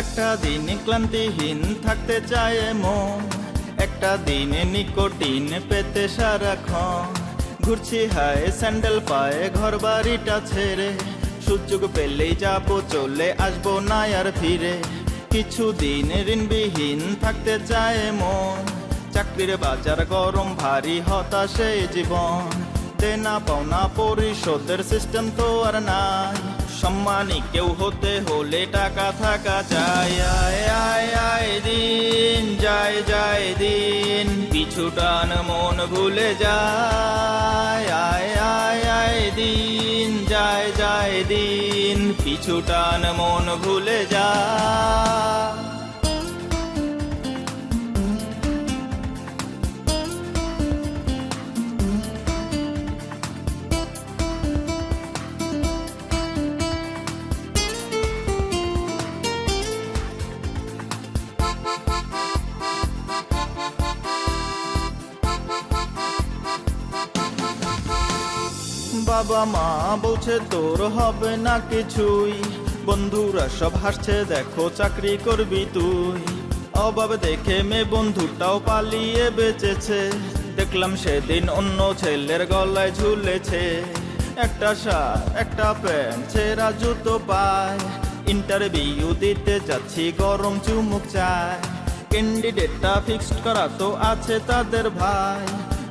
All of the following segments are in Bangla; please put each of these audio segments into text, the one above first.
একটা দিন ক্লান্তিহীন থাকতে চায় মন। একটা দিন নিকোটিন পেতে সারাক্ষণ। ঘুরছি হায়, স্যান্ডেল পায়ে ঘর বাড়িটা ছেড়ে। সুযোগ পেলেই যাব, চলে আসব না আর ফিরে। কিছুদিন ঋণবিহীন থাকতে চায় মন। চাকরির বাজার গরম, ভারী হতাশে জীবন। দেনা পাওনা, পরিশোধের সিস্টেম তো আর নাই। সম্মানী কেউ হতে হলে টাকা থাকা চাই। আয় আয় আয় দিন যায় যায় দিন, পিছু টান মন ভুলে যায়। আয় আয় আয় দিন যায় যায় দিন, পিছু টান মন ভুলে বাবা মা বলছে, তোর হবে না কিছুই। বন্ধুরা সব হাসছে, দেখো চাকরি করবি তুই। অভাব দেখে মেয়ে বন্ধুটাও পালিয়ে বেঁচেছে। দেখলাম সেদিন অন্য ছেলের গলায় ঝুলেছে। একটা শার্ট একটা প্যান্ট ছেঁড়া জুতো পায়। ইন্টারভিউ দিতে যাচ্ছি, গরম চুমুক চায়। ক্যান্ডিডেটটা ফিক্সড করা তো আছে তাদের ভাই।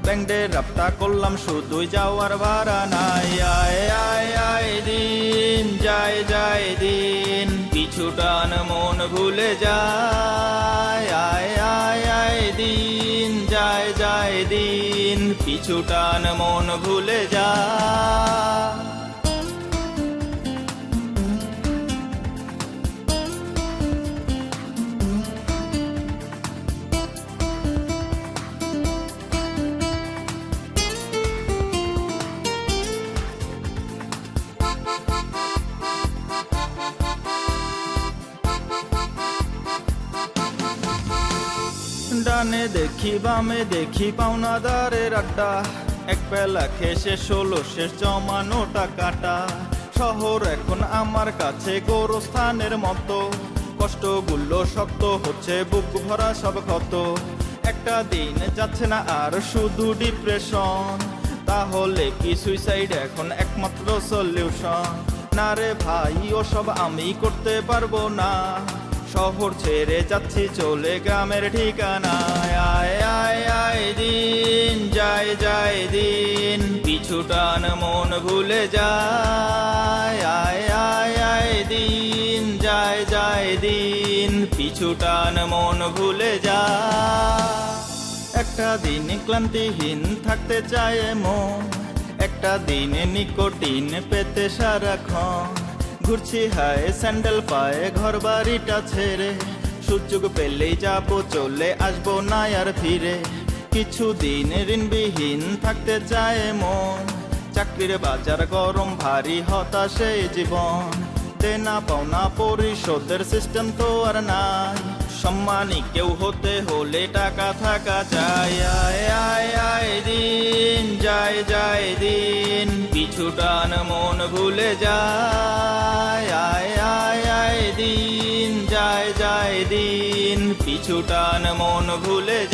ব্যাংডে রাপটা করলাম, শুধুই যাওয়ার ভাড়া নাই। আয় আয় আয় দিন যায় যায় দিন। পিছু টান মন ভুলে যায়। আয় আয় আয় দিন যায় যায় দিন। পিছু টান মন ভুলে যায়। ডানে দেখি, বামে দেখি, পাওনাদারের আড্ডা। এক বেলা খেসে ষোলো শেষ জমানো টাকাটা। শহর এখন আমার কাছে গোরস্থানের মতো। কষ্টগুলো শক্ত হচ্ছে, বুক ভরা সব ক্ষত। একটা দিন যাচ্ছে না আর শুধু ডিপ্রেশন। তাহলে কি সুইসাইড এখন একমাত্র সলিউশন? না রে ভাই, ওসব আমি করতে পারব না। শহর ছেড়ে যাচ্ছি, চলে গ্রামের ঠিকানায়। আয় আয় আয় দিন, যায় যায় দিন। পিছু টান, মন ভুলে যায়। আয় আয় আয় দিন, যায় যায় দিন। পিছু টান, মন ভুলে যায়। একটা দিন ক্লান্তিহীন থাকতে চায় মন একটা দিন নিকোটিন পেতে সারাক্ষণ। ঘুরছি, হায়, স্যান্ডেল পায়ে ঘর বাড়িটা ছেড়ে। সুযোগ পেলেই যাব, চলে আসব না আর ফিরে। কিছুদিন ঋণবিহীন থাকতে চায় মন। চাকরির বাজার গরম, ভারী হতাশে জীবন। দেনা পাওনা, পরিশোধের সিস্টেম তো আর নাই। সম্মানী কেউ হতে হলে টাকা থাকা চাই আয় আয় আয় দিন, যায় যায় দিন। পিছু টান, মন ভুলে যায়। আয় আয় আয় দিন, যায় যায় দিন। পিছু টান, মন ভুলে